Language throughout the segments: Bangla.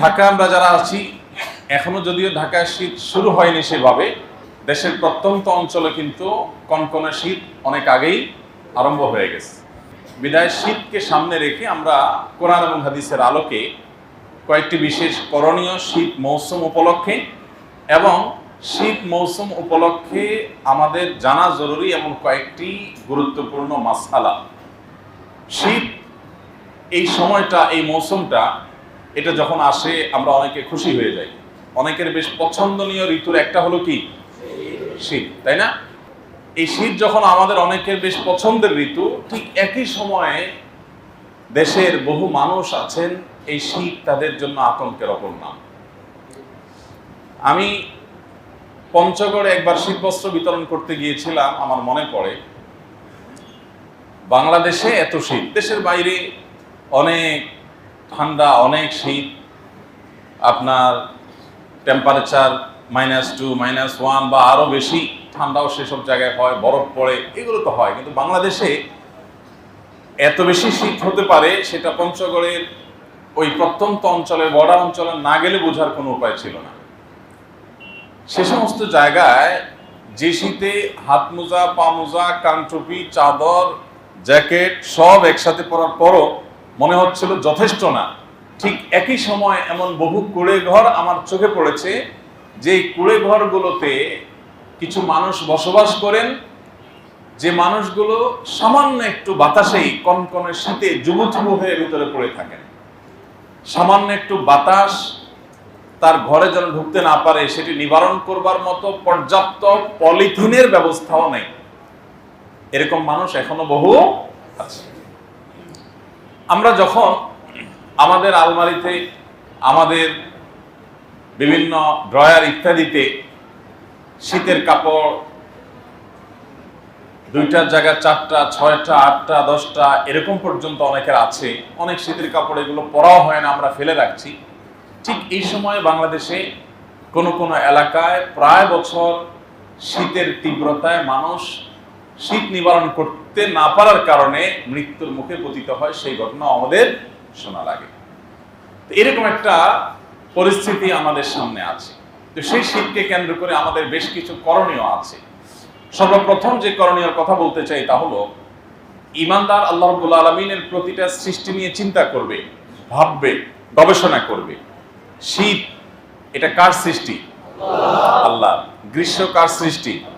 ঢাকা আমরা যারা আছি, এখনও যদিও ঢাকায় শীত শুরু হয়নি সেভাবে, দেশের প্রত্যন্ত অঞ্চলে কিন্তু কনকনে শীত অনেক আগেই আরম্ভ হয়ে গেছে। বিদায় শীতকে সামনে রেখে আমরা কোরআন এবং হাদিসের আলোকে কয়েকটি বিশেষ করণীয় শীত মৌসুম উপলক্ষে এবং শীত মৌসুম উপলক্ষে আমাদের জানা জরুরি এমন কয়েকটি গুরুত্বপূর্ণ মাসালা শীত এই সময়টা, এই মৌসুমটা এটা যখন আসে, আমরা অনেকে খুশি হয়ে যাই। অনেকের বেশ পছন্দনীয় ঋতুর একটা হলো কি? শীত, তাই না? এই শীত যখন আমাদের অনেকের বেশ পছন্দের ঋতু, ঠিক একই সময়ে দেশের বহু মানুষ আছেন, এই শীত তাদের জন্য আতঙ্কের অপর নাম। আমি পঞ্চগড়ে একবার শীতবস্ত্র বিতরণ করতে গিয়েছিলাম, আমার মনে পড়ে। বাংলাদেশে এত শীত, দেশের বাইরে অনেক ঠান্ডা, অনেক শীত, আপনার temperature minus two minus one বা আরও বেশি, ঠান্ডাও সেসব জায়গায় হয়, বরফ পড়ে, এগুলো তো হয়। কিন্তু বাংলাদেশে এত বেশি শীত হতে পারে, সেটা পঞ্চগড়ের ওই প্রত্যন্ত অঞ্চলে বর্ডার অঞ্চলে না গেলে বোঝার কোনো উপায় ছিল না। সে সমস্ত জায়গায় যে শীতে হাত মোজা, পা মোজা, কান টুপি, চাদর, জ্যাকেট সব একসাথে পরার পরও মনে হচ্ছিল যথেষ্ট না। ঠিক একই সময় এমন বহু কুড়ে ঘর আমার চোখে পড়েছে যে কুড়ে ঘরগুলোতে কিছু মানুষ বসবাস করেন, যে মানুষগুলো সামান্য একটু বাতাসেই কনকনে শীতে যুবচুবু হয়ে ভিতরে পড়ে থাকেন। সামান্য একটু বাতাস তার ঘরে যেন ঢুকতে না পারে, সেটি নিবারণ করবার মতো পর্যাপ্ত পলিথিনের ব্যবস্থাও নেই। এরকম মানুষ এখনও বহু আছে। আমরা যখন আমাদের আলমারিতে, আমাদের বিভিন্ন ড্রয়ার ইত্যাদিতে শীতের কাপড়, দুইটার জায়গায় চারটা, ছয়টা, আটটা, দশটা, এরকম পর্যন্ত অনেকের আছে। অনেক শীতের কাপড় এগুলো পরাও হয় না, আমরা ফেলে রাখছি। ঠিক এই সময় বাংলাদেশে কোনো কোনো এলাকায় প্রায় বছর শীতের তীব্রতায় মানুষ শীত নিবারণ করতে না পারার কারণে মৃত্যুর মুখে পতিত হয় সেই ঘটনা আমাদের শোনা লাগে এরকম একটা পরিস্থিতি আমাদের সামনে আছে। তো সেই শীতকে কেন্দ্র করে আমাদের বেশ কিছু করণীয় আছে। সর্বপ্রথম যে করণীয় কথা বলতে চাই তা হলো, ইমানদার আল্লাহ আলমিনের প্রতিটা সৃষ্টি নিয়ে চিন্তা করবে, ভাববে, গবেষণা করবে। শীত এটা কার সৃষ্টি? আল্লাহ। গ্রীষ্ম কার সৃষ্টি?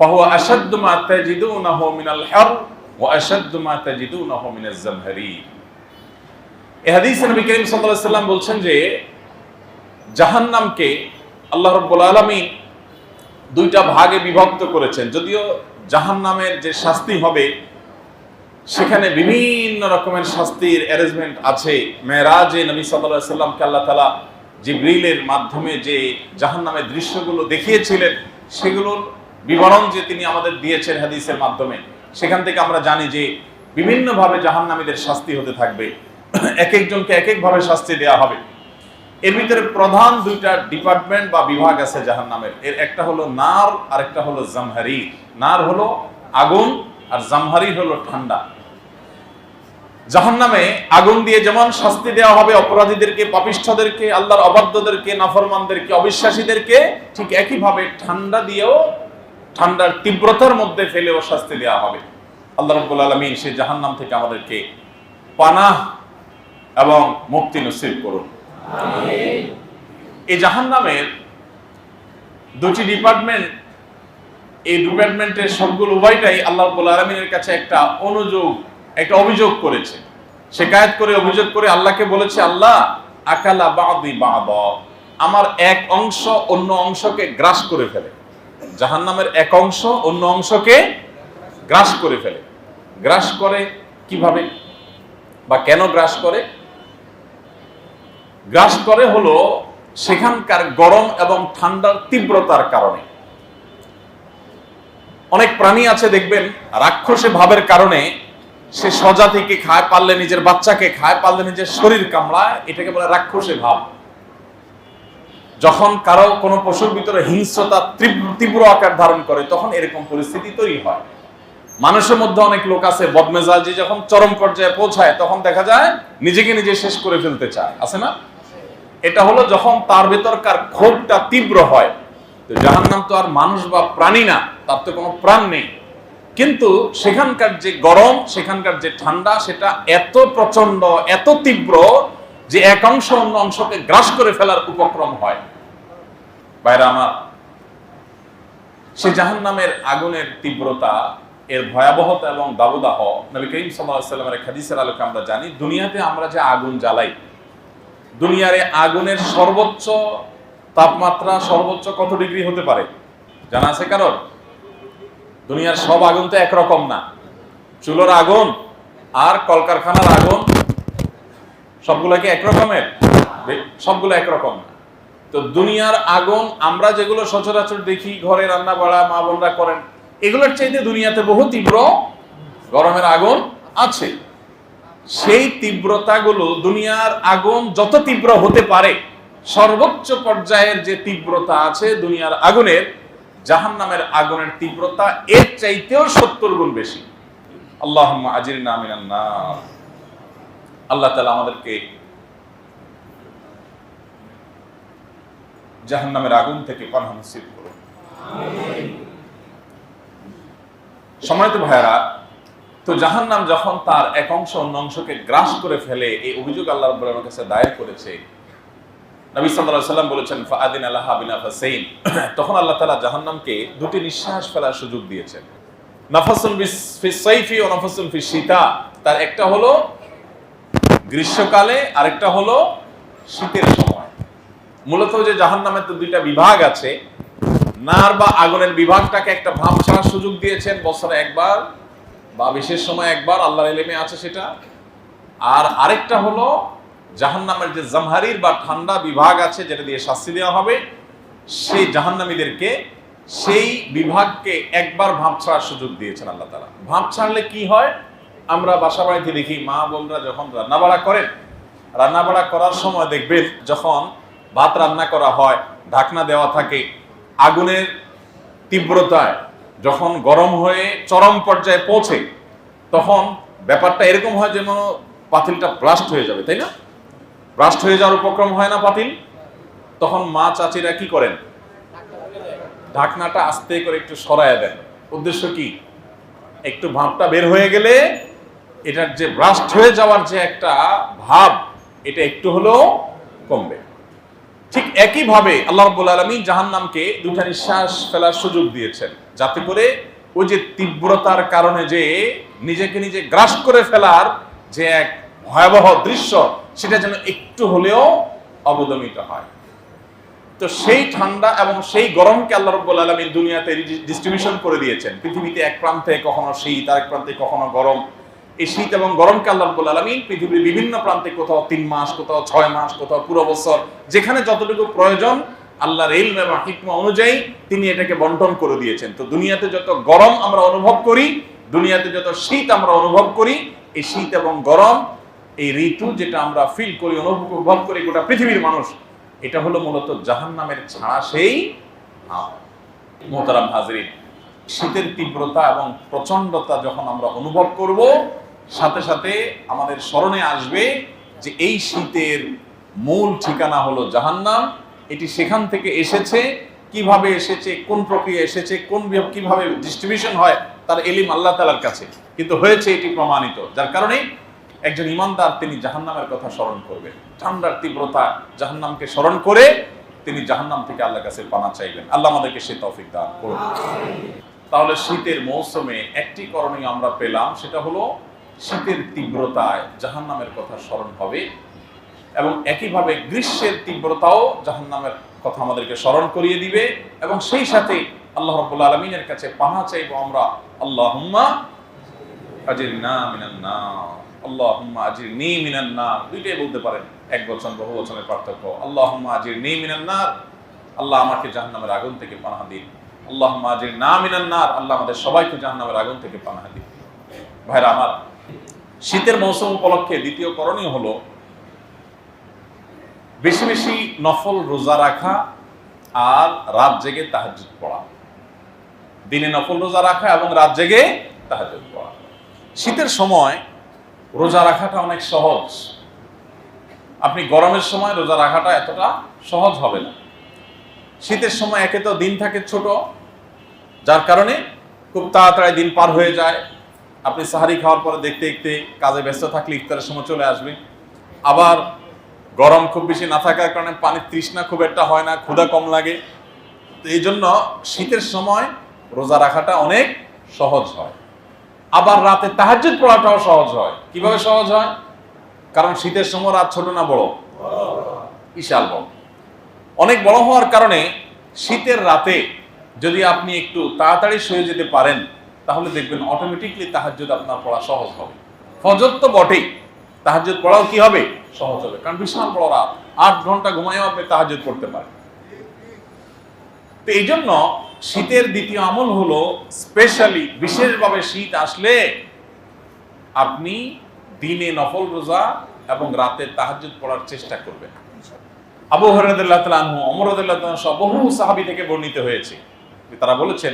فهو أشد ما تجدونه من الحر وأشد ما تجدونه من الزمهرير এই হাদিসে নবী করিম সাল্লাল্লাহু আলাইহি ওয়াসাল্লাম বলছেন যে জাহান্নামকে আল্লাহ রাব্বুল আলামিন দুইটা ভাগে বিভক্ত করেছেন যদিও জাহান্নামের যে শাস্তি হবে সেখানে বিভিন্ন রকমের শাস্তির অ্যারেঞ্জমেন্ট আছে মেরাজে নবী সাল্লাল্লাহু আলাইহি সাল্লামকে আল্লাহ তাআলা জিবরিলের মাধ্যমে যে জাহান্নামের দৃশ্যগুলো দেখিয়েছিলেন সেগুলোর বিবরণ যে তিনি আমাদের দিয়েছেন হাদিসের মাধ্যমে, সেখান থেকে আমরা জানি যে বিভিন্নভাবে জাহান্নামীদের শাস্তি হতে থাকবে। এক একজনকে এক একভাবে শাস্তি দেওয়া হবে। এর ভিতরে প্রধান দুইটা ডিপার্টমেন্ট বা বিভাগ আছে জাহান্নামের। এর একটা হলো নার আর একটা হলো জামহারি। নার হলো আগুন আর জামহারি হলো ঠান্ডা। জাহান্নামে আগুন দিয়ে যেমন শাস্তি দেওয়া হবে অপরাধীদেরকে, পাপিষ্ঠদেরকে, আল্লাহর অবাধ্যদেরকে, নাফরমানদেরকে, অবিশ্বাসীদেরকে, ঠিক একইভাবে ঠান্ডা দিয়েও ঠান্ডার তীব্রতার মধ্যে ফেলেও শাস্তি দেওয়া হবে। আল্লাহ রব্বুল আলমিন সেই জাহান্নাম থেকে আমাদেরকে পানাহ এবং মুক্তি নসিব করুন। এই জাহান্নামের দুটি ডিপার্টমেন্ট, এই ডিপার্টমেন্টের সবগুলো উভয়টাই আল্লাহ রব্বুল আলমিনের কাছে একটা অনুযোগ, একটা অভিযোগ করেছে। শেকায়ত করে, অভিযোগ করে আল্লাহকে বলেছে, আল্লাহ, আকালা বাদি বাদ, আমার এক অংশ অন্য অংশকে গ্রাস করে ফেলে। জাহান্নামের এক অংশ অন্য অংশকে গ্রাস করে ফেলে। গ্রাস করে কীভাবে বা কেন গ্রাস করে? গ্রাস করে হলো সেখানকার গরম এবং ঠান্ডার তীব্রতার কারণে। অনেক প্রাণী আছে দেখবেন, রাক্ষসে ভাবের কারণে সে স্বজাতিকে খায় পারলে নিজের বাচ্চাকে খায় পারলে নিজের শরীর কামড়ায়, এটাকে বলে রাক্ষসে ভাব। যখন কারও কোনো পশুর ভিতরে হিংস্রতা, তীব্র- আকার ধারণ করে, তখন এরকম পরিস্থিতি তৈরি হয়। মানুষের মধ্যে অনেক লোক আছে, বদমেজাজি, যখন চরম পর্যায়ে পৌঁছায়, তখন দেখা যায় নিজেকে নিজে শেষ করে ফেলতে চায়। আছে না? এটা হলো যখন তার ভেতরকার ক্ষোভটা তীব্র হয়। তো জাহান্নাম তো আর মানুষ বা প্রাণী না, তার তো কোনো প্রাণ নেই। কিন্তু সেখানকার যে গরম, সেখানকার যে ঠান্ডা, সেটা এত প্রচণ্ড এত তীব্র যে এক অংশ অন্য অংশকে গ্রাস করে ফেলার উপক্রম হয়। বাইরে আমার, সে জাহান্নামের আগুনের তীব্রতা, এর ভয়াবহতা এবং দাবদাহ নবী করিম সাল্লামের এক হাদিসের আলোকে আমরা জানি, দুনিয়াতে আমরা যে আগুন জ্বালাই, দুনিয়ার আগুনের সর্বোচ্চ তাপমাত্রা সর্বোচ্চ কত ডিগ্রি হতে পারে? জানা আছে কারণ দুনিয়ার সব আগুন তো একরকম না। চুলোর আগুন আর কলকারখানার আগুন সবগুলো কি একরকমের? সবগুলো একরকম। তো দুনিয়ার আগুন, আমরা যেগুলো সচরাচর দেখি, ঘরে রান্না বাড়া মা বোনরা করেন, এগুলোর চাইতে দুনিয়াতে বহু তীব্র গরমের আগুন আছে। সেই তীব্রতাগুলো, দুনিয়ার আগুন যত তীব্র হতে পারে, সর্বোচ্চ পর্যায়ের যে তীব্রতা আছে দুনিয়ার আগুনের জাহান নামের আগুনের তীব্রতা এর চাইতেও সত্তর গুণ বেশি। আল্লাহ আজির নামিনান আল্লাহ তালা আমাদেরকে জাহান নামের আগুন থেকে পানাহ নসিব করুন। সময়ত ভাইয়ারা, তো জাহান্নাম যখন তার এক অংশ অন্য অংশকে গ্রাস করে ফেলে, এই অভিযোগ আল্লাহ রাব্বুল কাছে দায়ের করেছে। নবী সাল্লাল্লাহু সাল্লাম বলেছেন, ফাআদিন আলাহা বিনা ফাসাইন তখন আল্লাহ তাআলা জাহান্নামকে দুটি নিঃশ্বাস ফেলার সুযোগ দিয়েছেন। নাফাসুন ফিস সাইফি ও নাফাসুন ফিস শীতা তার একটা হলো গ্রীষ্মকালে আরেকটা হলো শীতের সময়। মূলত যে জাহান্নামের তো দুইটা বিভাগ আছে, নার বা আগুনের বিভাগটাকে একটা ভাব ছাড়ার সুযোগ দিয়েছেন, বছরে একবার বা বিশেষ সময় একবার, আল্লাহর এলেমে আছে সেটা। আর আরেকটা হলো জাহান্নামের যে জামহারির বা ঠান্ডা বিভাগ আছে, যেটা দিয়ে শাস্তি দেওয়া হবে, সেই জাহান্নামীদেরকে সেই বিভাগকে একবার ভাব ছাড়ার সুযোগ দিয়েছেন আল্লাহ তালা ভাব ছাড়লে কি হয়? আমরা বাসা বাড়িতে দেখি মা বোনরা যখন রান্না রান্নাবাড়া করেন, রান্নাবাড়া করার সময় দেখবেন যখন ভাত রান্না করা হয়, ঢাকনা দেওয়া থাকে, আগুনের তীব্রতায় যখন গরম হয়ে চরম পর্যায়ে পৌঁছে, তখন ব্যাপারটা এরকম হয় যেন পাতিলটা ব্লাস্ট হয়ে যাবে, তাই না? ব্লাস্ট হয়ে যাওয়ার উপক্রম হয় না পাতিল? তখন মা চাচিরা কি করেন? ঢাকনাটা আস্তে করে একটু সরায় দেন। উদ্দেশ্য কি? একটু ভাবটা বের হয়ে গেলে এটার যে ব্রাস্ট হয়ে যাওয়ার যে একটা ভাব, এটা একটু হলেও কমবে। ঠিক একইভাবে আল্লাহ রাব্বুল আলামিন জাহান্নামকে দুটা নিঃশ্বাস ফেলার সুযোগ দিয়েছেন, যাতে করে ওই যে তীব্রতার কারণে যে নিজেকে নিজে গ্রাস করে ফেলার যে এক ভয়াবহ দৃশ্য, সেটা যেন একটু হলেও অবদমিত হয়। তো সেই ঠান্ডা এবং সেই গরমকে আল্লাহ রব্বুল আলমিন দুনিয়াতে ডিস্ট্রিবিউশন করে দিয়েছেন। পৃথিবীতে এক প্রান্তে কখনো শীত, আরেক প্রান্তে কখনো গরম। এই শীত এবং গরমকে আল্লাহ রব্বুল আলমিন পৃথিবীর বিভিন্ন প্রান্তে কোথাও তিন মাস, কোথাও ছয় মাস, কোথাও পুরো বছর, যেখানে যতটুকু প্রয়োজন আল্লাহর ইলম এবং হিকমা অনুযায়ী তিনি এটাকে বন্টন করে দিয়েছেন। তো দুনিয়াতে যত গরম আমরা অনুভব করি, দুনিয়াতে যত শীত আমরা অনুভব করি, এই শীত এবং গরম, এই ঋতু যেটা আমরা ফিল করি, অনুভব করি গোটা পৃথিবীর মানুষ, এটা হলো মূলত জাহান নামের ছাড়া সেই মোহতারাম হাজরিন, শীতের তীব্রতা এবং প্রচন্ডতা যখন আমরা অনুভব করব সাথে সাথে আমাদের স্মরণে আসবে যে এই শীতের মূল ঠিকানা হলো জাহান্নাম। এটি সেখান থেকে এসেছে কীভাবে এসেছে কোন প্রক্রিয়া এসেছে কোন কীভাবে ডিস্ট্রিবিউশন হয় তার এলিম আল্লাহ তালার কাছে। কিন্তু হয়েছে এটি প্রমাণিত যার কারণে একজন ইমানদার তিনি জাহান্নামের কথা স্মরণ করবেন। ঠান্ডার তীব্রতা জাহান্নামকে স্মরণ করে তিনি জাহান্নাম থেকে আল্লাহর কাছে পানা চাইবেন। আল্লাহ আমাদেরকে সে তৌফিক দান করুন। তাহলে শীতের মৌসুমে একটি করণীয় আমরা পেলাম সেটা হলো শীতের তীব্রতায় জাহান্নামের কথা স্মরণ হবে এবং একইভাবে গ্রীষ্মের তীব্রতাও জাহান্নামের কথা আমাদেরকে স্মরণ করিয়ে দিবে এবং সেই সাথে আল্লাহ রাব্বুল আলমিনের কাছে পাহা চাইব আমরা, আল্লাহুম্মা আজিরনা মিনান নার, আল্লাহুম্মা আজিরনি মিনান নার। দুইটাই বলতে পারেন, এক বচন, বহু বচনের পার্থক্য। আল্লাহ আজির নেই মিনান্নার আল্লাহ আমাকে জাহান্নামের আগুন থেকে পানাহা দিন। আল্লাহ আজির না মিনান্নার আল্লাহ আমাদের সবাইকে জাহান্নামের আগুন থেকে পানাহা দিন। ভাইরা আমার শীতের মৌসুম উপলক্ষে দ্বিতীয় করণীয় হলো বেশি বেশি নফল রোজা রাখা আর রাত জেগে তাহাজ্জুদ পড়া। দিনে নফল রোজা রাখা এবং রাত জেগে তাহাজ্জুদ পড়া। শীতের সময় রোজা রাখাটা অনেক সহজ। আপনি গরমের সময় রোজা রাখাটা এতটা সহজ হবে না। শীতের সময় একে তো দিন থাকে ছোট, যার কারণে খুব তাড়াতাড়ি দিন পার হয়ে যায়। আপনি সাহারি খাওয়ার পরে দেখতে দেখতে কাজে ব্যস্ত থাকলে ইফতারের সময় চলে আসবে। আবার গরম খুব বেশি না থাকার কারণে পানির তৃষ্ণা খুব একটা হয় না, ক্ষুধা কম লাগে। তো এই জন্য শীতের সময় রোজা রাখাটা অনেক সহজ হয়। আবার রাতে তাহাজ্জুদ পড়াটাও সহজ হয়। কীভাবে সহজ হয়? কারণ শীতের সময় রাত ছোট না বড়? বিশাল বড়। অনেক বড় হওয়ার কারণে শীতের রাতে যদি আপনি একটু তাড়াতাড়ি শুয়ে যেতে পারেন তাহলে দেখবেন অটোমেটিকলি তাহাজ্জুদ আপনার পড়া সহজ হবে। ফজর তো বটেই। তাহাজ্জুদ পড়াও কি হবে? সহজ হবে। কারণ বিশাল বড় রাত। আট ঘণ্টা ঘুমায়ও আপনি তাহাজ্জুদ পড়তে পারেন। তো এই জন্য শীতের দ্বিতীয় আমল হলো স্পেশালি বিশেষভাবে শীত আসলে আপনি দিনে নফল রোজা এবং রাতে তাহাজ্জুদ পড়ার চেষ্টা করবেন। আবু হরাদুল্লাহ তালু অমরদুল্লাহ সহ বহু সাহাবি থেকে বর্ণিত হয়েছে। তারা বলেছেন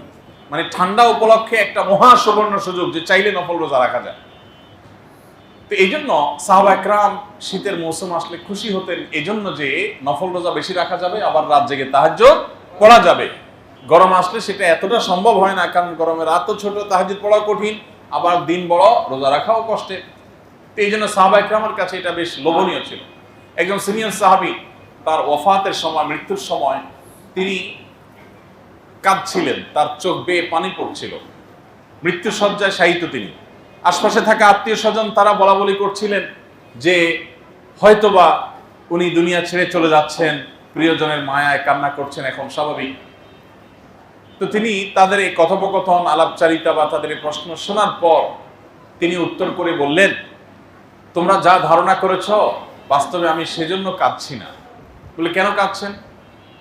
মানে ঠান্ডা উপলক্ষে একটা মহা সুবর্ণ সুযোগ যে চাইলে নফল রোজা রাখা যায়। তো এই জন্য সাহাবা একরাম শীতের মৌসুম আসলে খুশি হতেন এই জন্য যে নফল রোজা বেশি রাখা যাবে, আবার রাত জেগে তাহাজ্য পড়া যাবে। গরম আসলে সেটা এতটা সম্ভব হয় না, কারণ গরমে রাতও ছোট, তাহাজ্জুদ পড়া কঠিন, আবার দিন বড়, রোজা রাখাও কষ্টে। তো এই জন্য সাহাবা একরামের কাছে এটা বেশ লোভনীয় ছিল। একজন সিনিয়র সাহাবি তার ওফাতের সময়, মৃত্যুর সময় তিনি কাঁদছিলেন, তার চোখ বেয়ে পানি পড়ছিল। মৃত্যু সজ্জায় শায়িত তিনি। আশপাশে থাকা আত্মীয় স্বজন তারা বলা বলি করছিলেন যে, হয়তোবা উনি দুনিয়া ছেড়ে চলে যাচ্ছেন, প্রিয়জনের মায়ায় কান্না করছেন, এখন স্বাভাবিক। তো তিনি তাদের এই কথোপকথন, আলাপচারিতা বা তাদের প্রশ্ন শোনার পর তিনি উত্তর করে বললেন, তোমরা যা ধারণা করেছ, বাস্তবে আমি সেজন্য কাঁদছি না। বলে, কেন কাঁদছেন?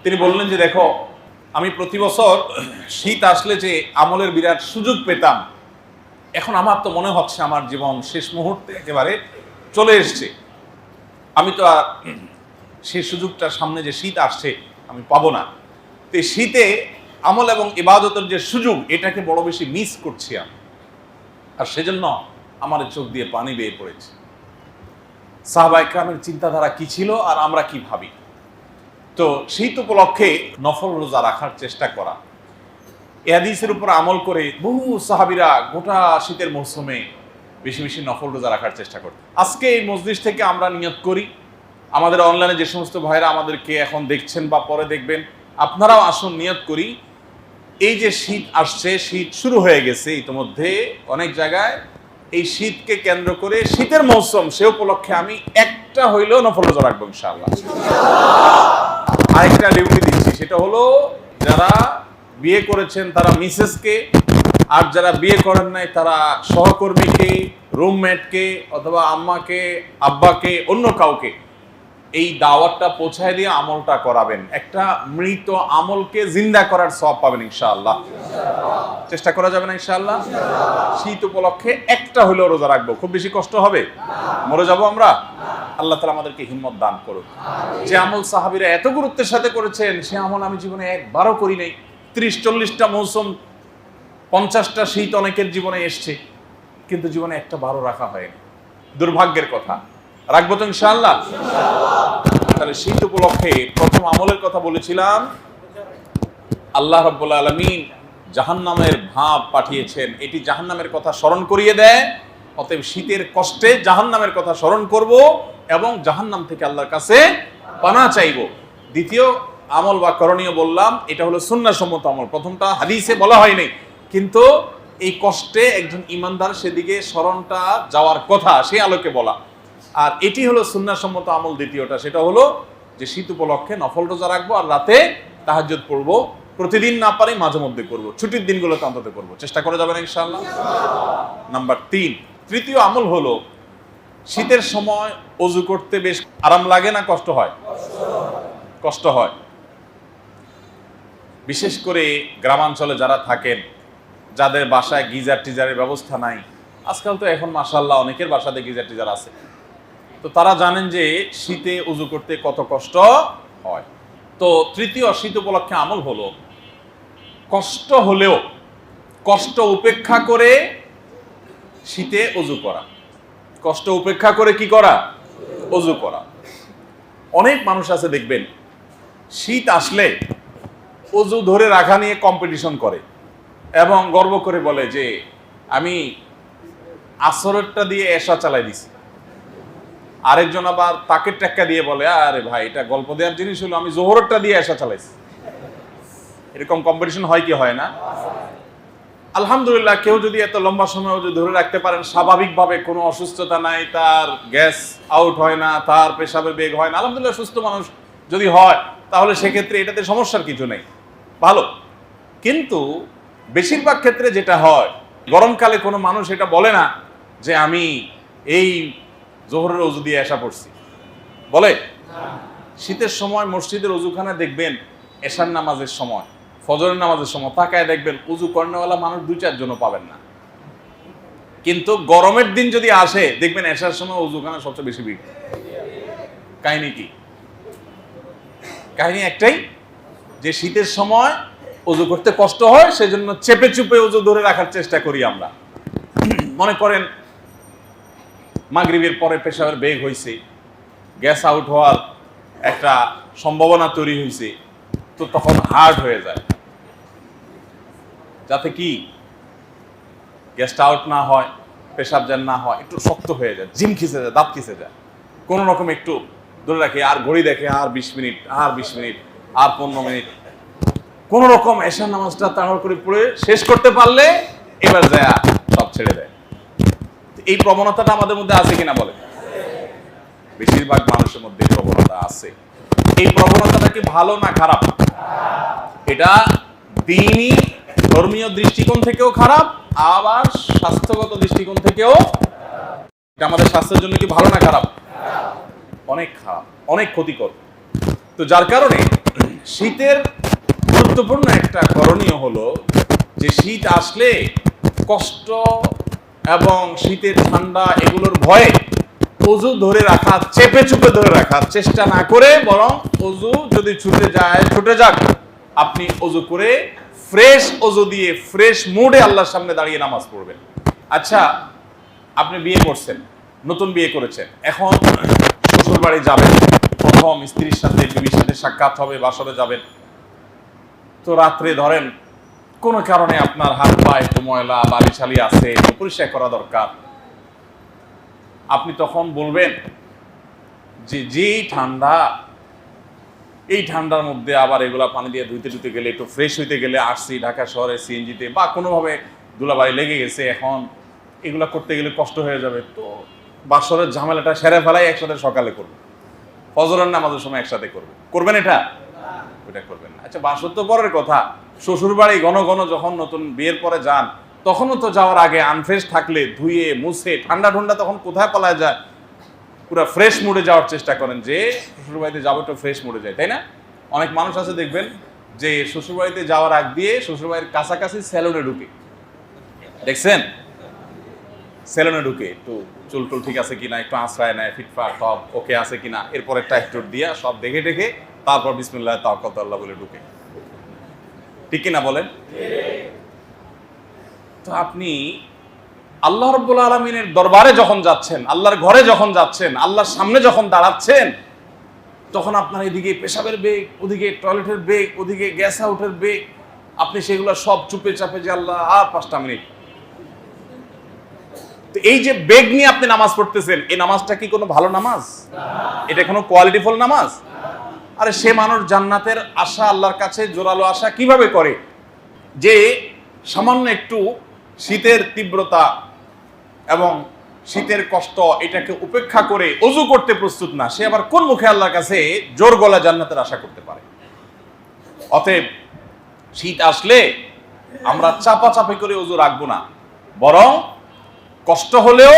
তিনি বললেন যে, দেখো আমি প্রতি বছর শীত আসলে যে আমলের বিরাট সুযোগ পেতাম, এখন আমার তো মনে হচ্ছে আমার জীবন শেষ মুহূর্তে একেবারে চলে এসছে। আমি তো আর সেই সুযোগটা সামনে যে শীত আসছে আমি পাবো না। তো শীতে আমল এবং ইবাদতের যে সুযোগ, এটাকে বড় বেশি মিস করছি আমি। আর সেজন্য আমার চোখ দিয়ে পানি বেয়ে পড়েছে। সাহাবা একরামের চিন্তাধারা কি ছিল আর আমরা কি ভাবি? তো শীত উপলক্ষে নফল রোজা রাখার চেষ্টা করা। এ হাদিসের উপর আমল করে বহু সাহাবিরা গোটা শীতের মৌসুমে বেশি বেশি নফল রোজা রাখার চেষ্টা করে আজকে এই মসজিদ থেকে আমরা নিয়ত করি, আমাদের অনলাইনে যে সমস্ত ভাইরা আমাদেরকে এখন দেখছেন বা পরে দেখবেন, আপনারাও আসুন নিয়ত করি, এই যে শীত আসছে, শীত শুরু হয়ে গেছে ইতিমধ্যে অনেক জায়গায়, এই শীতকে কেন্দ্র করে শীতের মৌসুম সে উপলক্ষে আমি একটা হইলেও নফল রোজা রাখব ইনশাআল্লাহ। আরেকটা ডিউটি দিচ্ছি, সেটা হলো যারা বিয়ে করেছেন তারা মিসেসকে, আর যারা বিয়ে করেন নাই তারা সহকর্মীকে রুমমেটকে অথবা আম্মাকে, আব্বাকে, অন্য কাউকে। এই দাওয়াতটা পৌঁছায় দিয়ে আমলটা করাবেন। একটা মৃত আমলকে জিন্দা করার সব পাবেন ইনশাআল্লাহ। চেষ্টা করা যাবে না ইনশাআল্লাহ? শীত উপলক্ষে একটা হলেও রোজা রাখব। খুব বেশি কষ্ট হবে? মরে যাব আমরা? আল্লাহ তালা আমাদেরকে হিম্মত দান করুক। যে আমল সাহাবিরা এত গুরুত্বের সাথে করেছেন, সে আমল আমি জীবনে একবারও করি নাই। ত্রিশ, চল্লিশটা মৌসুম, পঞ্চাশটা শীত অনেকের জীবনে এসছে। কিন্তু জীবনে একটা বারো রাখা হয়নি। দুর্ভাগ্যের কথা। রাখব তো ইনশাআল্লাহ? তাহলে শীত উপলক্ষে প্রথম আমলের কথা বলেছিলাম। আল্লাহ রব্বুল আলমিন জাহান্নামের ভাব পাঠিয়েছেন। এটি জাহান্নামের কথা স্মরণ করিয়ে দেয়। অতএব শীতের কষ্টে জাহান্নামের কথা স্মরণ করব এবং জাহান্নাম থেকে আল্লাহর কাছে পানা চাইব। দ্বিতীয় আমল বা করণীয় বললাম, এটা হলো সুন্নাসম্মত আমল। প্রথমটা হাদিসে বলা হয়নি কিন্তু এই কষ্টে একজন ইমানদার সেদিকে স্মরণটা যাওয়ার কথা, সেই আলোকে বলা। আর এটি হলো সুন্নাসম্মত আমল দ্বিতীয়টা। সেটা হলো যে শীত উপলক্ষে নফল রোজা রাখব আর রাতে তাহাজ্জুদ পড়ব। প্রতিদিন না পারি মাঝে মধ্যে করব। ছুটির দিনগুলোতে অন্তত করব। চেষ্টা করে যাবেন ইনশাল্লাহ নাম্বার তিন। তৃতীয় আমল হলো শীতের সময় অজু করতে বেশ আরাম লাগে না, কষ্ট হয়? কষ্ট হয়। বিশেষ করে গ্রামাঞ্চলে যারা থাকেন, যাদের বাসায় গিজার টিজারের ব্যবস্থা নাই, আজকাল তো এখন মাসাল্লাহ অনেকের বাসাতে গিজার টিজার আছে। তো তারা জানেন যে শীতে উজু করতে কত কষ্ট হয়। তো তৃতীয় শীত উপলক্ষে আমল হলো, কষ্ট হলেও, কষ্ট উপেক্ষা করে শীতে অজু করা। কষ্ট উপেক্ষা করে কি করা? অজু করা। অনেক মানুষ আছে দেখবেন, শীত আসলে অজু ধরে রাখা নিয়ে কম্পিটিশন করে এবং গর্ব করে বলে যে, আমি আসরেরটা দিয়ে এসা চালাই দিছি। আরেকজন আবার তাকে টেক্কা দিয়ে বলে, আরে ভাই, এটা গল্প দেওয়ার জিনিস হলো আমি জোহরেরটা দিয়ে আসা চালাইছি। এরকম কম্পিটিশন হয় কি হয় না? আলহামদুলিল্লাহ, কেউ যদি এত লম্বা সময় যদি ধরে রাখতে পারেন, স্বাভাবিকভাবে কোনো অসুস্থতা নাই, তার গ্যাস আউট হয় না, তার পেশাবের বেগ হয় না। আলহামদুলিল্লাহ, সুস্থ মানুষ যদি হয়, তাহলে সেক্ষেত্রে এটাতে সমস্যার কিছু নেই। ভালো। কিন্তু বেশিরভাগ ক্ষেত্রে যেটা হয়, গরমকালে কোনো মানুষ এটা বলে না যে, আমি এই জোহরের অজু দিয়ে আসা পড়ছি। বলে? শীতের সময় মসজিদের অজুখানা দেখবেন এশার নামাজের সময়, ফজরের নামাজের সময় তাকায় দেখবেন উজু কর্ণওয়ালা মানুষ দুই চারজনও পাবেন না। কিন্তু গরমের দিন যদি আসে, দেখবেন এশার সময় উজুখানা সবচেয়ে বেশি ভিড়। কাহিনী কি? কাহিনী একটাই, যে শীতের সময় উজু করতে কষ্ট হয়, সেজন্য চেপে চুপে উজু ধরে রাখার চেষ্টা করি আমরা। মনে করেন মাগরিবের পরে পেশাবের বেগ হয়েছে গ্যাস আউট হওয়ার একটা সম্ভাবনা তৈরি হয়েছে তো তখন হার্ড হয়ে যায়। যাতে কি? গ্যাসটা আউট না হয়, পেশাব যেন না হয়, একটু শক্ত হয়ে যায়, জিম খিসে যায়, দাঁত খিসে যায়। কোনো রকম একটু ধরে রাখে, আর ঘড়ি দেখে আর বিশ মিনিট, আর বিশ মিনিট, আর পনেরো মিনিট। কোন রকম এশার নামাজটা তাড়াহুড়ো করে পড়ে শেষ করতে পারলে এবার যায় সব ছেড়ে দেয়। এই প্রবণতাটা আমাদের মধ্যে আছে কিনা বলে বেশিরভাগ মানুষের মধ্যে প্রবণতা আছে। এই প্রবণতাটা কি ভালো না খারাপ? এটা দিনই ধর্মীয় দৃষ্টিকোণ থেকেও খারাপ, আবার স্বাস্থ্যগত দৃষ্টিকোণ থেকেও এটা আমাদের স্বাস্থ্যের জন্য কি ভালো না খারাপ? অনেক খারাপ, অনেক ক্ষতিকর। তো যার কারণে শীতের গুরুত্বপূর্ণ একটা করণীয় হলো যে শীত আসলে কষ্ট এবং শীতের ঠান্ডা এগুলোর ভয়ে অজু ধরে রাখা, চেপে চুপে ধরে রাখার চেষ্টা না করে বরং অজু যদি ছুটে যায়, ছুটে যাক, আপনি অজু করে ফ্রেশ অজু দিয়ে, ফ্রেশ মুডে আল্লাহর সামনে দাঁড়িয়ে নামাজ পড়বেন। আচ্ছা আপনি বিয়ে করছেন, নতুন বিয়ে করেছেন, এখন শ্বশুর বাড়ি যাবেন, প্রথম স্ত্রীর সাথে, বিবির সাথে সাক্ষাৎ হবে, বাসরে যাবেন। তো রাত্রে ধরেন কোনো কারণে আপনার হাত পা একটু ময়লা বালি ছালি আছে একটু পরিষ্কার করা দরকার। আপনি তখন বলবেন যে যেই ঠান্ডা এই ঠান্ডার মধ্যে আবার এগুলা পানি দিয়ে ধুইতে ধুইতে গেলে একটু ফ্রেশ হইতে গেলে আসছি ঢাকা শহরে সিএনজিতে বা কোনোভাবে ধুলাবাড়ি লেগে গেছে এখন এগুলা করতে গেলে কষ্ট হয়ে যাবে। তো বাসরের ঝামেলাটা সেরে ফেলাই একসাথে সকালে করব। ফজরের নামাজের সময় একসাথে করবে। করবেন এটা? এটা করবেন না। আচ্ছা বাসর তো পরের কথা। শ্বশুর বাড়ি ঘন ঘন যখন নতুন বিয়ের পরে যান, তখনও তো যাওয়ার আগে আনফ্রেশ থাকলে ধুয়ে, মুছে, ঠান্ডা ঠান্ডা তখন কোথায় পালায় যায়? পুরো ফ্রেশ মুডে যাওয়ার চেষ্টা করেন যে শ্বশুর বাড়িতে যাব একটু ফ্রেশ মুডে যায়, তাই না? অনেক মানুষ আছে দেখবেন যে শ্বশুর বাড়িতে যাওয়ার আগ দিয়ে শ্বশুর বাড়ির কাছাকাছি স্যালুনে ঢুকে। দেখছেন? সেলুনে ঢুকে, একটু চুল টুল ঠিক আছে কিনা, একটু আশ্রয় নেয়, ফিটফাট সব ওকে আছে কিনা এরপর একটা একটু দিয়া সব দেখে দেখে তারপর বিসমিল্লাহ তাওকত আল্লাহ বলে ঢুকে। ঠিক কিনা বলেন? তো আপনি আল্লাহ রব্বুল আলমিনের দরবারে যখন যাচ্ছেন, আল্লাহর ঘরে যখন যাচ্ছেন, আল্লাহর সামনে যখন দাঁড়াচ্ছেন, তখন আপনার এদিকে পেশাবের বেগ, ওদিকে টয়লেটের বেগ, ওদিকে গ্যাস আউটের বেগ, আপনি সেগুলো সব চুপে চাপে যে আল্লাহ আর পাঁচটা মিনিট। তো এই যে বেগ নিয়ে আপনি নামাজ পড়তেছেন, এই নামাজটা কি কোনো ভালো নামাজ? এটা কোনো কোয়ালিটিফুল নামাজ? আরে সে মানুষ জান্নাতের আশা আল্লাহর কাছে, জোরালো আশা কীভাবে করে? যে সামান্য একটু শীতের তীব্রতা এবং শীতের কষ্ট, এটাকে উপেক্ষা করে অজু করতে প্রস্তুত না, সে আবার কোন মুখে আল্লাহর কাছে জোর গলা জান্নাতের আশা করতে পারে? অতএব শীত আসলে আমরা চাপা চাপি করে অজু রাখব না, বরং কষ্ট হলেও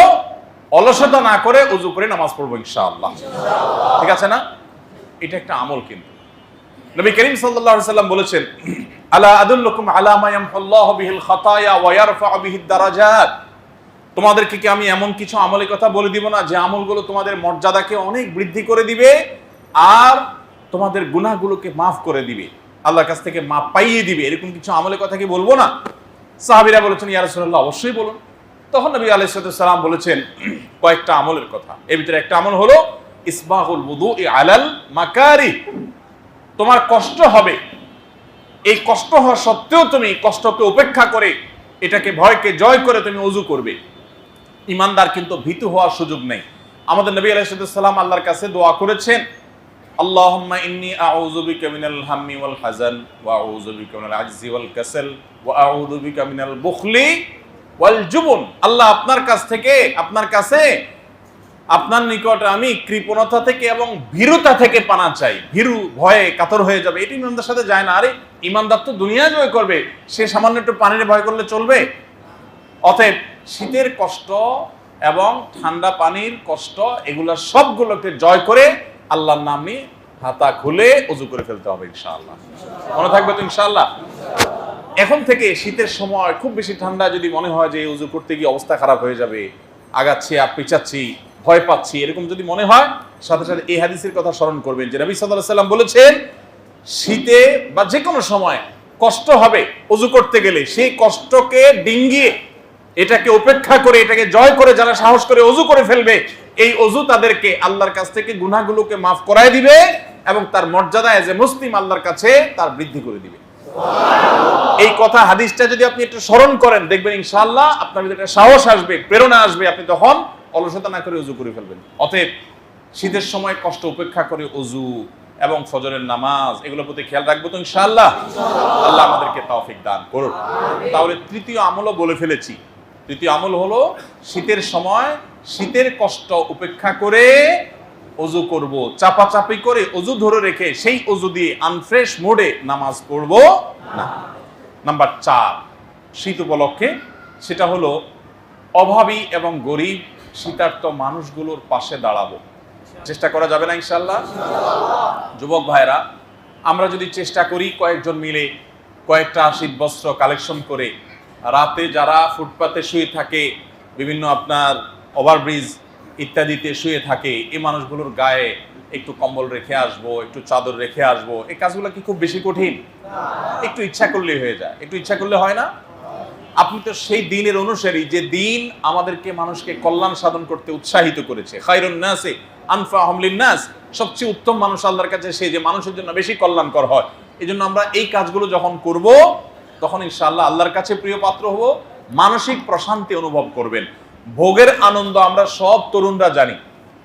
অলসতা না করে অজু করে নামাজ পড়ব ইনশাআল্লাহ। ঠিক আছে না? এটা একটা আমল কিন্তু। নবী করিম সাল্লাম বলেছেন, আলা বিহিল খাতায়া ওয়া ইয়ারফা'ু বিহিদ দারাজাত তোমাদেরকে কি আমি এমন কিছু আমলের কথা বলে দিব না, যে আমলগুলো তোমাদের মর্যাদাকে অনেক বৃদ্ধি করে দিবে আর তোমাদের গুনাহগুলোকে মাফ করে দিবে। আল্লাহর কাছ থেকে মাপ পাইয়ে দিবে। এরকম কিছু আমলের কথা কি বলব না? সাহাবিরা বলেছেন, ইয়া রাসূলুল্লাহ, অবশ্যই বলুন। তখন নবী আলাইহিস সালাম বলেছেন, কয়েকটা আমলের কথা। এর ভিতরে একটা আমল হলো ইসবাহুল wudu'i আলাল মাকারি। তোমার কষ্ট হবে। এই কষ্ট হওয়া সত্ত্বেও তুমি কষ্টকে উপেক্ষা করে এটাকে ভয়কে জয় করে তুমি করবে। ইমানদার কিন্তু ভীতু হওয়ার সুযোগ নেই। আমাদের নবী আলাইহিসসালাম আল্লাহর কাছে দোয়া করেছেন ইন্নী ওয়াল আল্লাহ আপনার কাছ থেকে, আপনার কাছে আপনার নিকট আমি কৃপণতা থেকে এবং ভীরুতা থেকে পানা চাই। ভীরু ভয়ে কাতর হয়ে যাবে। এটি ইমানদার সাথে যায় না। আরে, ইমানদার তো দুনিয়া জয় করবে। সে সামান্য একটু পানির ভয় করলে চলবে। অতএব শীতের কষ্ট এবং ঠান্ডা পানির কষ্ট, এগুলা সবগুলোকে জয় করে আল্লাহর নাম হাতা খুলে উজু করে ফেলতে হবে ইনশাআল্লাহ। মনে থাকবে তো ইনশাআল্লাহ? এখন থেকে শীতের সময় খুব বেশি ঠান্ডা যদি মনে হয় যে উজু করতে গিয়ে অবস্থা খারাপ হয়ে যাবে। আগাচ্ছি আর পিছাচ্ছি। ভয় পাচ্ছি। এরকম যদি মনে হয়, সাথে সাথে এই হাদিসের কথা স্মরণ করবেন যে নবী সাল্লাল্লাহু সাল্লাম বলেছেন, শীতে বা যে কোনো সময় কষ্ট হবে অজু করতে গেলে, সেই কষ্টকে ডিঙ্গিয়ে এটাকে উপেক্ষা করে, এটাকে জয় করে, যারা সাহস করে অজু করে ফেলবে, এই অজু তাদেরকে আল্লাহর কাছ থেকে গুনাহগুলোকে মাফ করায় দিবে এবং তার মর্যাদা এজ এ মুসলিম আল্লাহর কাছে তার বৃদ্ধি করে দিবে। এই কথা হাদিসটা যদি আপনি একটু স্মরণ করেন, দেখবেন ইনশাআল্লাহ আপনার ভিতরে সাহস আসবে, প্রেরণা আসবে, আপনি তখন অলসতা না করে অজু করে ফেলবেন। অতএব শীতের সময় কষ্ট উপেক্ষা করে অজু এবং ফজরের নামাজ, এগুলোর প্রতি খেয়াল রাখব তো ইনশাআল্লাহ? আল্লাহ আমাদেরকে তৌফিক দান করুন তাহলে তৃতীয় আমলও বলে ফেলেছি। তৃতীয় আমল হলো শীতের সময় শীতের কষ্ট উপেক্ষা করে অজু করব। চাপাচাপি করে অজু ধরে রেখে সেই অজু দিয়ে আনফ্রেশ মোডে নামাজ পড়ব না। নাম্বার চার, শীত উপলক্ষে সেটা হলো অভাবী এবং গরিব শীতার্থ মানুষগুলোর পাশে দাঁড়াবো। চেষ্টা করা যাবে না ইনশাল্লাহ যুবক ভাইরা আমরা যদি চেষ্টা করি কয়েকজন মিলে কয়েকটা শীত বস্ত্র কালেকশন করে, রাতে যারা ফুটপাতে শুয়ে থাকে, বিভিন্ন আপনার ওভারব্রিজ ইত্যাদিতে শুয়ে থাকে, এই মানুষগুলোর গায়ে একটু কম্বল রেখে আসব, একটু চাদর রেখে আসব, এই কাজগুলো কি খুব বেশি কঠিন? একটু ইচ্ছা করলেই হয়ে যায়। একটু ইচ্ছা করলে হয় না? আপনি তো সেই দিনের অনুসারী যে দিন আমাদেরকে মানুষকে কল্যাণ সাধন করতে উৎসাহিত করেছে। খাইরুন নাসে আনফা নাস সবচেয়ে উত্তম মানুষ আল্লাহর কাছে সে যে মানুষের জন্য বেশি কল্যাণকর হয়। এই জন্য আমরা এই কাজগুলো যখন করব, তখন ইনশাআল্লাহ আল্লাহর কাছে প্রিয় পাত্র হব, মানসিক প্রশান্তি অনুভব করবেন। ভোগের আনন্দ আমরা সব তরুণরা জানি।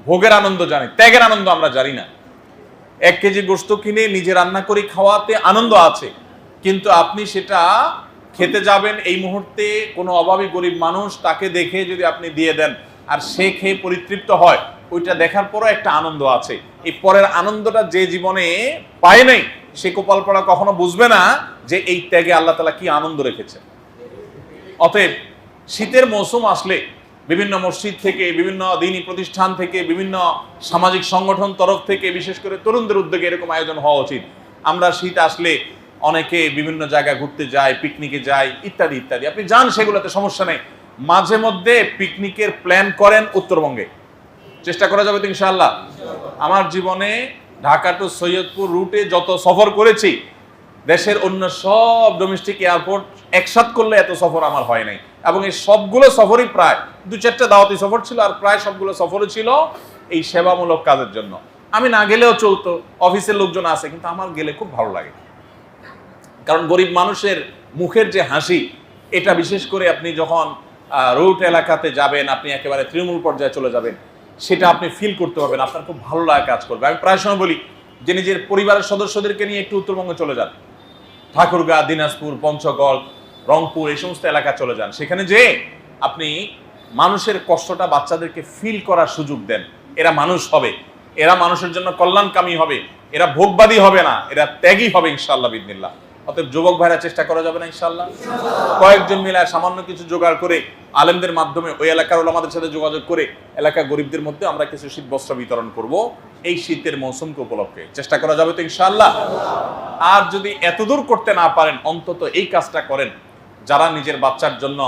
ভোগের আনন্দ জানি, ত্যাগের আনন্দ আমরা জানি না। এক কেজি গোস্ত কিনে নিজে রান্না করে খাওয়াতে আনন্দ আছে। কিন্তু আপনি সেটা খেতে যাবেন, এই মুহূর্তে কোনো অভাবী গরিব মানুষ তাকে দেখে যদি আপনি দিয়ে দেন আর সে খেয়ে পরিতৃপ্ত হয়, ওইটা দেখার পরও একটা আনন্দ আছে। এই পরের আনন্দটা যে জীবনে পায় নাই, সে কপাল পড়া কখনো বুঝবে না যে এই ত্যাগে আল্লাহ তালা কি আনন্দ রেখেছে অতএব শীতের মৌসুম আসলে বিভিন্ন মসজিদ থেকে, বিভিন্ন দিনী প্রতিষ্ঠান থেকে, বিভিন্ন সামাজিক সংগঠন তরফ থেকে, বিশেষ করে তরুণদের উদ্যোগে এরকম আয়োজন হওয়া উচিত। আমরা শীত আসলে অনেকে বিভিন্ন জায়গায় ঘুরতে যায় পিকনিকে যায়, ইত্যাদি ইত্যাদি। আপনি যান সেগুলোতে, সমস্যা নেই। মাঝে মধ্যে পিকনিকের প্ল্যান করেন উত্তরবঙ্গে। চেষ্টা করা যাবে তো ইনশাআল্লাহ। আমার জীবনে ঢাকা টু সৈয়দপুর রুটে যত সফর করেছি, দেশের অন্য সব ডোমেস্টিক এয়ারপোর্ট একসাথ করলে এত সফর আমার হয় নাই। এবং এই সবগুলো সফরই প্রায়, দু চারটা দাওয়াতি সফর ছিল আর প্রায় সবগুলো সফরই ছিল এই সেবামূলক কাজের জন্য। আমি না গেলেও চলতো, অফিসের লোকজন আছে কিন্তু আমার গেলে খুব ভালো লাগে। কারণ গরিব মানুষের মুখের যে হাসি, এটা বিশেষ করে আপনি যখন রুট এলাকাতে যাবেন, আপনি একেবারে তৃণমূল পর্যায়ে চলে যাবেন, সেটা আপনি ফিল করতে পারবেন, আপনার খুব ভালো লাগা কাজ করবে। আমি প্রায় সময় বলি, যে নিজের পরিবারের সদস্যদেরকে নিয়ে একটু উত্তরবঙ্গে চলে যান। ঠাকুরগাঁ, দিনাজপুর, পঞ্চগড়, রংপুর, এই সমস্ত এলাকা চলে যান। সেখানে যে আপনি মানুষের কষ্টটা বাচ্চাদেরকে ফিল করার সুযোগ দেন। এরা মানুষ হবে। এরা মানুষের জন্য কল্যাণকামী হবে। এরা ভোগবাদী হবে না। এরা ত্যাগী হবে ইনশাআল্লাহ বিদিনিল্লাহ। অতএব যুবক ভাইরা চেষ্টা করা যাবে না, ইনশাআল্লাহ। কয়েকজন মিলে সামান্য কিছু জোগাড় করে আলেমদের মাধ্যমে ওই এলাকার ওলামাদের সাথে যোগাযোগ করে এলাকা গরিবদের মধ্যে আমরা কিছু শীত বস্ত্র বিতরণ করব। এই শীতের মৌসুমকে উপলক্ষে চেষ্টা করা যাবে তো, ইনশাআল্লাহ। আর যদি এতদূর করতে না পারেন, অন্তত এই কাজটা করেন। যারা নিজের বাচ্চার জন্য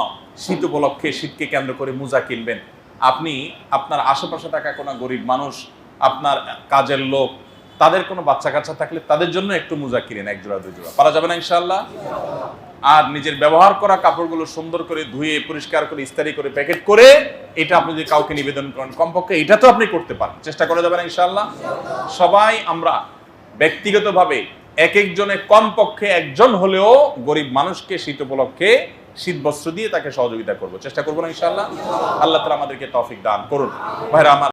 শীত উপলক্ষে শীতকে কেন্দ্র করে মোজা কিনবেন, আপনি আপনার আশেপাশে থাকা কোনো গরিব মানুষ, আপনার কাজের লোক তাদের কোনো বাচ্চা কাচ্চা থাকলে তাদের জন্য একটু মোজা কিনেন এক জোড়া, দুই জোড়া। পারা যাবে না ইনশাআল্লাহ। আর নিজের ব্যবহার করা কাপড়গুলো সুন্দর করে ধুয়ে, পরিষ্কার করে, ইস্তারি করে, প্যাকেট করে, এটা আপনি যদি কাউকে নিবেদন করেন, কমপক্ষে এটা তো আপনি করতে পারেন চেষ্টা করা যাবে না ইনশাআল্লাহ। সবাই আমরা ব্যক্তিগতভাবে এক একজনে কমপক্ষে একজন হলেও গরিব মানুষকে শীত উপলক্ষে শীত বস্ত্র দিয়ে তাকে সহযোগিতা করব। চেষ্টা করব না ইনশাল্লাহ আল্লাহ তালা আমাদেরকে তৌফিক দান করুন। ভাইরা আমার